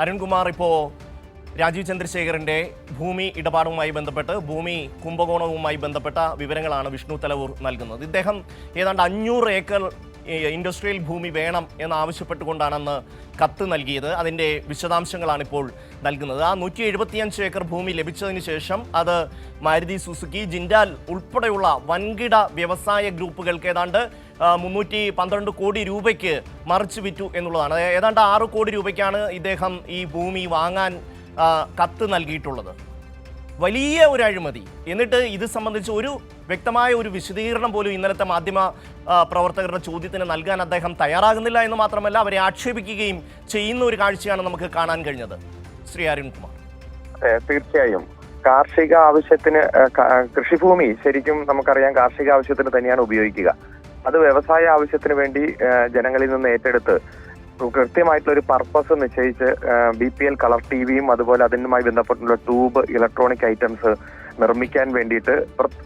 അരുൺകുമാർ ഇപ്പോൾ രാജീവ് ചന്ദ്രശേഖറിന്റെ ഭൂമി ഇടപാടുമായി ബന്ധപ്പെട്ട് ഭൂമി കുംഭകോണവുമായി ബന്ധപ്പെട്ട വിവരങ്ങളാണ് വിഷ്ണു തലവൂർ നൽകുന്നത്. ഇദ്ദേഹം ഏതാണ്ട് അഞ്ഞൂറ് ഏക്കർ ഇൻഡസ്ട്രിയൽ ഭൂമി വേണം എന്നാവശ്യപ്പെട്ടുകൊണ്ടാണെന്ന് കത്ത് നൽകിയത്. അതിന്റെ വിശദാംശങ്ങളാണ് ഇപ്പോൾ നൽകുന്നത്. ആ നൂറ്റി എഴുപത്തിയഞ്ച് ഏക്കർ ഭൂമി ലഭിച്ചതിന് ശേഷം അത് മാരുതി സുസുക്കി ജിൻഡാൽ ഉൾപ്പെടെയുള്ള വൻകിട വ്യവസായ ഗ്രൂപ്പുകൾക്ക് ഏതാണ്ട് മുന്നൂറ്റി പന്ത്രണ്ട് കോടി രൂപയ്ക്ക് മറിച്ചു വിറ്റു എന്നുള്ളതാണ്. ഏതാണ്ട് ആറ് കോടി രൂപയ്ക്കാണ് ഇദ്ദേഹം ഈ ഭൂമി വാങ്ങാൻ കത്ത് നൽകിയിട്ടുള്ളത്. വലിയ ഒരു അഴിമതി. എന്നിട്ട് ഇത് സംബന്ധിച്ച് ഒരു വ്യക്തമായ ഒരു വിശദീകരണം പോലും ഇന്നലത്തെ മാധ്യമ പ്രവർത്തകരുടെ ചോദ്യത്തിന് നൽകാൻ അദ്ദേഹം തയ്യാറാകുന്നില്ല എന്ന് മാത്രമല്ല അവരെ ആക്ഷേപിക്കുകയും ചെയ്യുന്ന ഒരു കാഴ്ചയാണ് നമുക്ക് കാണാൻ കഴിഞ്ഞത്. ശ്രീ അരുൺകുമാർ. കുമാർ തീർച്ചയായും. കാർഷിക ആവശ്യത്തിന് കൃഷിഭൂമി ശരിക്കും നമുക്കറിയാം കാർഷിക ആവശ്യത്തിന് തന്നെയാണ് ഉപയോഗിക്കുക. അത് വ്യവസായ ആവശ്യത്തിന് വേണ്ടി ജനങ്ങളിൽ നിന്ന് ഏറ്റെടുത്ത് കൃത്യമായിട്ടുള്ള ഒരു പർപ്പസ് നിശ്ചയിച്ച് B P L colour T വിയും അതുപോലെ അതിനുമായി ബന്ധപ്പെട്ടുള്ള ട്യൂബ് ഇലക്ട്രോണിക് ഐറ്റംസ് നിർമ്മിക്കാൻ വേണ്ടിയിട്ട്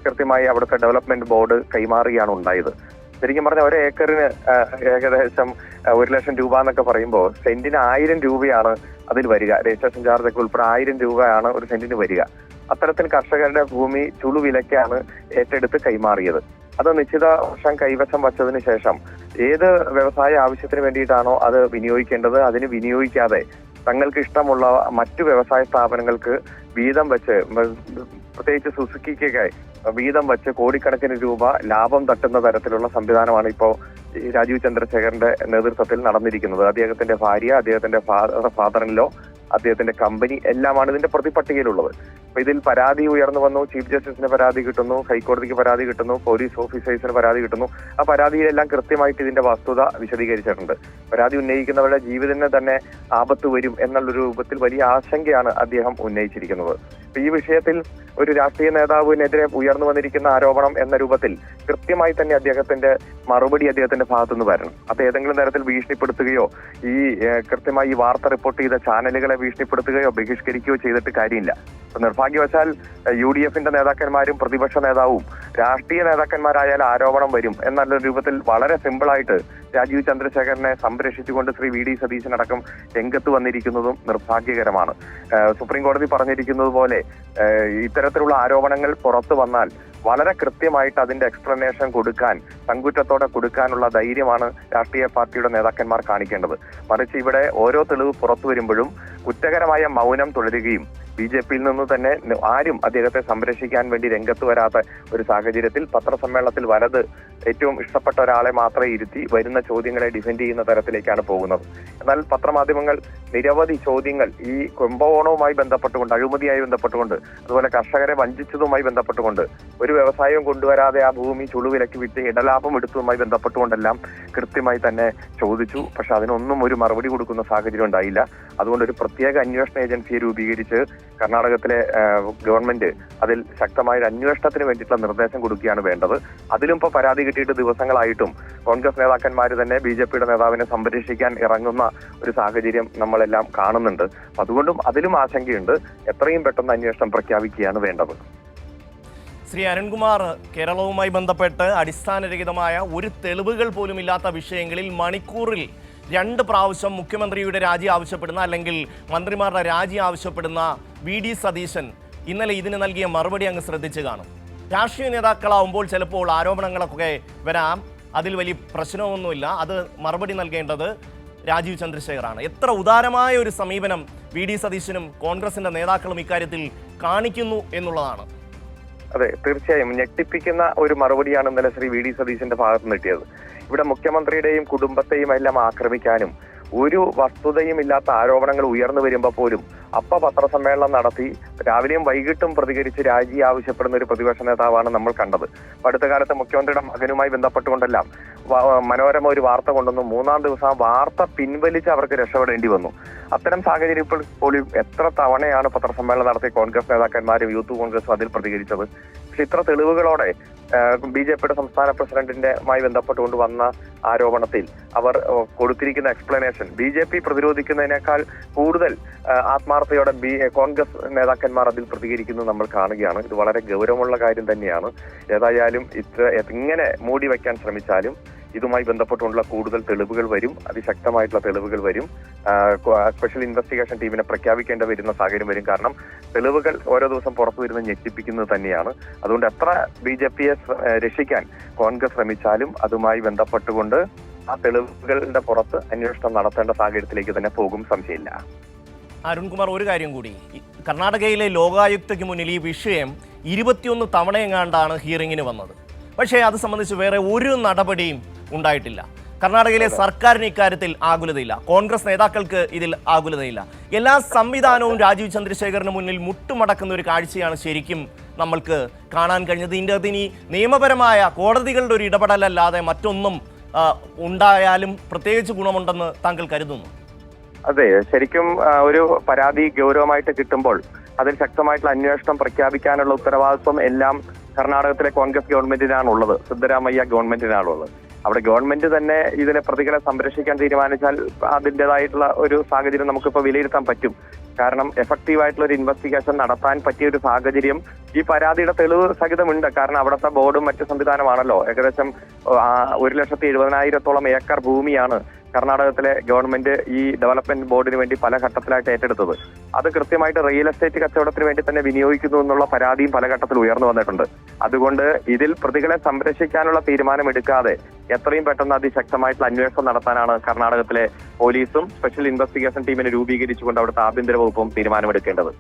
കൃത്യമായി അവിടുത്തെ ഡെവലപ്മെന്റ് ബോർഡ് കൈമാറുകയാണ് ഉണ്ടായത്. ശരിക്കും പറഞ്ഞാൽ ഒരു ഏക്കറിന് ഏകദേശം ഒരു ലക്ഷം രൂപ എന്നൊക്കെ പറയുമ്പോൾ സെന്റിന് ആയിരം രൂപയാണ് അതിൽ വരിക. രജിസ്ട്രേഷൻ ചാർജ് ഒക്കെ ഉൾപ്പെടെ ആയിരം രൂപയാണ് ഒരു സെന്റിന് വരിക. അത്തരത്തിൽ കർഷകരുടെ ഭൂമി ചുളുവിലക്കാണ് ഏറ്റെടുത്ത് കൈമാറിയത്. അത് നിശ്ചിത വർഷം കൈവശം വച്ചതിന് ശേഷം ഏത് വ്യവസായ ആവശ്യത്തിന് വേണ്ടിയിട്ടാണോ അത് വിനിയോഗിക്കേണ്ടത്? അതിന് വിനിയോഗിക്കാതെ തങ്ങൾക്ക് ഇഷ്ടമുള്ള മറ്റു വ്യവസായ സ്ഥാപനങ്ങൾക്ക് വീതം വെച്ച് പ്രത്യേകിച്ച് സുസുക്കിക്കൊക്കെ വീതം വെച്ച് കോടിക്കണക്കിന് രൂപ ലാഭം തട്ടുന്ന തരത്തിലുള്ള സംവിധാനമാണ് ഇപ്പോ രാജീവ് ചന്ദ്രശേഖരന്റെ നേതൃത്വത്തിൽ നടന്നിരിക്കുന്നത്. അദ്ദേഹത്തിന്റെ ഭാര്യ അദ്ദേഹത്തിന്റെ ഫാദർ ഇൻ ലോ അദ്ദേഹത്തിന്റെ കമ്പനി എല്ലാമാണ് ഇതിന്റെ പ്രതിപട്ടികയിലുള്ളത്. അപ്പൊ ഇതിൽ പരാതി ഉയർന്നു വന്നു ചീഫ് ജസ്റ്റിസിന് പരാതി കിട്ടുന്നു ഹൈക്കോടതിക്ക് പരാതി കിട്ടുന്നു പോലീസ് ഓഫീസേഴ്സിന് പരാതി കിട്ടുന്നു. ആ പരാതിയിലെല്ലാം കൃത്യമായിട്ട് ഇതിന്റെ വസ്തുത വിശദീകരിച്ചിട്ടുണ്ട്. പരാതി ഉന്നയിക്കുന്നവരുടെ ജീവിതത്തിന് തന്നെ ആപത്ത് വരും എന്നുള്ള രൂപത്തിൽ വലിയ ആശങ്കയാണ് അദ്ദേഹം ഉന്നയിച്ചിരിക്കുന്നത്. അപ്പൊ ഈ വിഷയത്തിൽ ഒരു രാഷ്ട്രീയ നേതാവിനെതിരെ ഉയർന്നു വന്നിരിക്കുന്ന ആരോപണം എന്ന രൂപത്തിൽ കൃത്യമായി തന്നെ അദ്ദേഹത്തിന്റെ മറുപടി അദ്ദേഹത്തിന്റെ ഭാഗത്തുനിന്ന് വരണം. അത് ഏതെങ്കിലും തരത്തിൽ ഭീഷണിപ്പെടുത്തുകയോ ഈ കൃത്യമായി ഈ വാർത്ത റിപ്പോർട്ട് ചെയ്ത ചാനലുകളെ ഭീഷണിപ്പെടുത്തുകയോ ബഹിഷ്കരിക്കുകയോ ചെയ്തിട്ട് കാര്യമില്ല. നിർഭാഗ്യവശാൽ യു ഡി എഫിന്റെ നേതാക്കന്മാരും പ്രതിപക്ഷ നേതാവും രാഷ്ട്രീയ നേതാക്കന്മാരായാൽ ആരോപണം വരും എന്നുള്ള രൂപത്തിൽ വളരെ സിമ്പിളായിട്ട് രാജീവ് ചന്ദ്രശേഖരനെ സംരക്ഷിച്ചുകൊണ്ട് ശ്രീ വി ഡി സതീശൻ അടക്കം രംഗത്ത് വന്നിരിക്കുന്നതും നിർഭാഗ്യകരമാണ്. സുപ്രീം കോടതി പറഞ്ഞിരിക്കുന്നത് പോലെ ഇത്തരത്തിലുള്ള ആരോപണങ്ങൾ പുറത്തു വന്നാൽ വളരെ കൃത്യമായിട്ട് അതിന്റെ എക്സ്പ്ലനേഷൻ കൊടുക്കാൻ സങ്കുറ്റത്തോടെ കൊടുക്കാനുള്ള ധൈര്യമാണ് രാഷ്ട്രീയ പാർട്ടിയുടെ നേതാക്കന്മാർ കാണിക്കേണ്ടത്. മറിച്ച് ഇവിടെ ഓരോ തെളിവ് പുറത്തു വരുമ്പോഴും കുറ്റകരമായ മൗനം തുടരുകയും ബി ജെ പിയിൽ നിന്ന് തന്നെ ആരും അദ്ദേഹത്തെ സംരക്ഷിക്കാൻ വേണ്ടി രംഗത്ത് വരാത്ത ഒരു സാഹചര്യത്തിൽ പത്രസമ്മേളനത്തിൽ വലത് ഏറ്റവും ഇഷ്ടപ്പെട്ട ഒരാളെ മാത്രമേ ഇരുത്തി വരുന്ന ചോദ്യങ്ങളെ ഡിഫെൻഡ് ചെയ്യുന്ന തരത്തിലേക്കാണ് പോകുന്നത്. എന്നാൽ പത്രമാധ്യമങ്ങൾ നിരവധി ചോദ്യങ്ങൾ ഈ കുംഭകോണവുമായി ബന്ധപ്പെട്ടുകൊണ്ട് അഴിമതിയായി ബന്ധപ്പെട്ടുകൊണ്ട് അതുപോലെ കർഷകരെ വഞ്ചിച്ചതുമായി ബന്ധപ്പെട്ടുകൊണ്ട് ഒരു വ്യവസായവും കൊണ്ടുവരാതെ ആ ഭൂമി ചുളുവിലക്കി വിറ്റ് ഇടലാഭം എടുത്തതുമായി ബന്ധപ്പെട്ടുകൊണ്ടെല്ലാം കൃത്യമായി തന്നെ ചോദിച്ചു. പക്ഷെ അതിനൊന്നും ഒരു മറുപടി കൊടുക്കുന്ന സാഹചര്യം ഉണ്ടായില്ല. അതുകൊണ്ട് ഒരു പ്രത്യേക അന്വേഷണ ഏജൻസിയെ രൂപീകരിച്ച് കർണാടകത്തിലെ ഗവൺമെന്റ് അതിൽ ശക്തമായ ഒരു അന്വേഷണത്തിന് വേണ്ടിയിട്ടുള്ള നിർദ്ദേശം കൊടുക്കുകയാണ് വേണ്ടത്. അതിലും ഇപ്പൊ പരാതി കിട്ടിയിട്ട് ദിവസങ്ങളായിട്ടും കോൺഗ്രസ് നേതാക്കന്മാർ തന്നെ ബി ജെ പിയുടെ നേതാവിനെ സംരക്ഷിക്കാൻ ഇറങ്ങുന്ന ഒരു സാഹചര്യം നമ്മളെല്ലാം കാണുന്നുണ്ട്. അതുകൊണ്ടും അതിലും ആശങ്കയുണ്ട്. എത്രയും പെട്ടെന്ന് അന്വേഷണം പ്രഖ്യാപിക്കുകയാണ് വേണ്ടത്. ശ്രീ അരുൺകുമാർ കേരളവുമായി ബന്ധപ്പെട്ട് അടിസ്ഥാനരഹിതമായ ഒരു തെളിവുകൾ പോലും ഇല്ലാത്ത വിഷയങ്ങളിൽ മണിക്കൂറിൽ രണ്ട് പ്രാവശ്യം മുഖ്യമന്ത്രിയുടെ രാജി ആവശ്യപ്പെടുന്ന അല്ലെങ്കിൽ മന്ത്രിമാരുടെ രാജി ആവശ്യപ്പെടുന്ന വി ഡി സതീശൻ ഇന്നലെ ഇതിന് നൽകിയ മറുപടി അങ്ങ് ശ്രദ്ധിച്ചു കാണും. രാഷ്ട്രീയ നേതാക്കളാവുമ്പോൾ ചിലപ്പോൾ ആരോപണങ്ങളൊക്കെ വരാം. അതിൽ വലിയ പ്രശ്നമൊന്നുമില്ല. അത് മറുപടി നൽകേണ്ടത് രാജീവ് ചന്ദ്രശേഖറാണ്. എത്ര ഉദാരമായ ഒരു സമീപനം വി ഡി സതീശനും കോൺഗ്രസിന്റെ നേതാക്കളും ഇക്കാര്യത്തിൽ കാണിക്കുന്നു എന്നുള്ളതാണ്. അതെ തീർച്ചയായും. ഞെട്ടിപ്പിക്കുന്ന ഒരു മറുപടിയാണ് ഇന്നലെ ശ്രീ വി ഡി സതീശന്റെ ഭാഗത്ത് നിന്ന് കിട്ടിയത്. ഇവിടെ മുഖ്യമന്ത്രിയുടെയും കുടുംബത്തെയും എല്ലാം ആക്രമിക്കാനും ഒരു വസ്തുതയും ഇല്ലാത്ത ആരോപണങ്ങൾ ഉയർന്നു വരുമ്പോൾ പോലും അപ്പ പത്രസമ്മേളനം നടത്തി രാവിലെയും വൈകിട്ടും പ്രതികരിച്ച് രാജി ആവശ്യപ്പെടുന്ന ഒരു പ്രതിപക്ഷ നേതാവാണ് നമ്മൾ കണ്ടത്. അടുത്ത കാലത്ത് മുഖ്യമന്ത്രിയുടെ മകനുമായി ബന്ധപ്പെട്ടുകൊണ്ടെല്ലാം മനോരമ ഒരു വാർത്ത കൊണ്ടുവന്നു. മൂന്നാം ദിവസം വാർത്ത പിൻവലിച്ച് അവർക്ക് രക്ഷപ്പെടേണ്ടി വന്നു. അത്തരം സാഹചര്യത്തിൽ പോലും എത്ര തവണയാണ് പത്രസമ്മേളനം നടത്തിയ കോൺഗ്രസ് നേതാക്കന്മാരും യൂത്ത് കോൺഗ്രസും അതിൽ പ്രതികരിച്ചത്? പക്ഷെ ഇത്ര തെളിവുകളോടെ ബി ജെ പിയുടെ സംസ്ഥാന പ്രസിഡന്റിന്റെമായി ബന്ധപ്പെട്ടുകൊണ്ട് വന്ന ആരോപണത്തിൽ അവർ കൊടുത്തിരിക്കുന്ന എക്സ്പ്ലനേഷൻ ബി ജെ പി പ്രതിരോധിക്കുന്നതിനേക്കാൾ കൂടുതൽ ആത്മാർത്ഥയോടെ ബി കോൺഗ്രസ് നേതാക്കന്മാർ അതിൽ പ്രതികരിക്കുന്നത് നമ്മൾ കാണുകയാണ്. ഇത് വളരെ ഗൗരവമുള്ള കാര്യം തന്നെയാണ്. ഏതായാലും ഇത്ര ഇങ്ങനെ മൂടി വയ്ക്കാൻ ശ്രമിച്ചാലും ഇതുമായി ബന്ധപ്പെട്ടുള്ള കൂടുതൽ തെളിവുകൾ വരും. അതിശക്തമായിട്ടുള്ള തെളിവുകൾ വരും. സ്പെഷ്യൽ ഇൻവെസ്റ്റിഗേഷൻ ടീമിനെ പ്രഖ്യാപിക്കേണ്ടി വരുന്ന സാഹചര്യം വരും. കാരണം തെളിവുകൾ ഓരോ ദിവസം പുറത്തു വരുന്ന ഞെട്ടിപ്പിക്കുന്നത് തന്നെയാണ്. അതുകൊണ്ട് എത്ര ബി ജെ പിയെ രക്ഷിക്കാൻ കോൺഗ്രസ് ശ്രമിച്ചാലും അതുമായി ബന്ധപ്പെട്ടുകൊണ്ട് ആ തെളിവുകളുടെ പുറത്ത് അന്വേഷണം നടത്തേണ്ട സാഹചര്യത്തിലേക്ക് തന്നെ പോകും സംശയമില്ല. അരുൺകുമാർ ഒരു കാര്യം കൂടി. കർണാടകയിലെ ലോകായുക്തയ്ക്ക് മുന്നിൽ ഈ വിഷയം ഇരുപത്തിയൊന്ന് തവണയെങ്ങാണ്ടാണ് ഹിയറിങ്ങിന് വന്നത്? പക്ഷേ അത് സംബന്ധിച്ച് വേറെ ഒരു നടപടിയും ഉണ്ടായിട്ടില്ല. കർണാടകയിലെ സർക്കാരിന് ഇക്കാര്യത്തിൽ ആകുലതയില്ല. കോൺഗ്രസ് നേതാക്കൾക്ക് ഇതിൽ ആകുലതയില്ല. എല്ലാ സംവിധാനവും രാജീവ് ചന്ദ്രശേഖറിന് മുന്നിൽ മുട്ടുമടക്കുന്ന ഒരു കാഴ്ചയാണ് ശരിക്കും നമ്മൾക്ക് കാണാൻ കഴിഞ്ഞത്. ഇതിന്റെ അകത്ത് ഇനി നിയമപരമായ കോടതികളുടെ ഒരു ഇടപെടലല്ലാതെ മറ്റൊന്നും ഉണ്ടായാലും പ്രത്യേകിച്ച് ഗുണമുണ്ടെന്ന് താങ്കൾ കരുതുന്നു. അതെ ശരിക്കും ഒരു പരാതി ഗൗരവമായിട്ട് കിട്ടുമ്പോൾ അതിൽ ശക്തമായിട്ടുള്ള അന്വേഷണം പ്രഖ്യാപിക്കാനുള്ള ഉത്തരവാദിത്വം എല്ലാം കർണാടകത്തിലെ കോൺഗ്രസ് ഗവൺമെന്റിനാണുള്ളത് സിദ്ധരാമയ്യ ഗവൺമെന്റിനാണുള്ളത്. അവിടെ ഗവൺമെന്റ് തന്നെ ഇതിനെ പ്രതികളെ സംരക്ഷിക്കാൻ തീരുമാനിച്ചാൽ അതിന്റെതായിട്ടുള്ള ഒരു സാഹചര്യം നമുക്കിപ്പോൾ വിലയിരുത്താൻ പറ്റും. കാരണം എഫക്റ്റീവ് ആയിട്ടുള്ള ഒരു ഇൻവെസ്റ്റിഗേഷൻ നടത്താൻ പറ്റിയ ഒരു സാഹചര്യം ഈ പരാതിയുടെ തെളിവ് സഹിതമുണ്ട്. കാരണം അവിടുത്തെ ബോർഡും മറ്റു സംവിധാനമാണല്ലോ. ഏകദേശം ഒരു ലക്ഷത്തി എഴുപതിനായിരത്തോളം ഏക്കർ ഭൂമിയാണ് കർണാടകത്തിലെ ഗവൺമെന്റ് ഈ ഡെവലപ്മെന്റ് ബോർഡിന് വേണ്ടി പല ഘട്ടത്തിലായിട്ട് ഏറ്റെടുത്തത്. അത് കൃത്യമായിട്ട് റിയൽ എസ്റ്റേറ്റ് കച്ചവടത്തിന് വേണ്ടി തന്നെ വിനിയോഗിക്കുന്നു എന്നുള്ള പരാതിയും പല ഘട്ടത്തിൽ ഉയർന്നു വന്നിട്ടുണ്ട്. അതുകൊണ്ട് ഇതിൽ പ്രതികളെ സംരക്ഷിക്കാനുള്ള തീരുമാനമെടുക്കാതെ എത്രയും പെട്ടെന്ന് അതിശക്തമായിട്ടുള്ള അന്വേഷണം നടത്താനാണ് കർണാടകത്തിലെ പോലീസും സ്പെഷ്യൽ ഇൻവെസ്റ്റിഗേഷൻ ടീമിനെ രൂപീകരിച്ചുകൊണ്ട് അവിടുത്തെ ആഭ്യന്തര വകുപ്പും തീരുമാനമെടുക്കേണ്ടത്.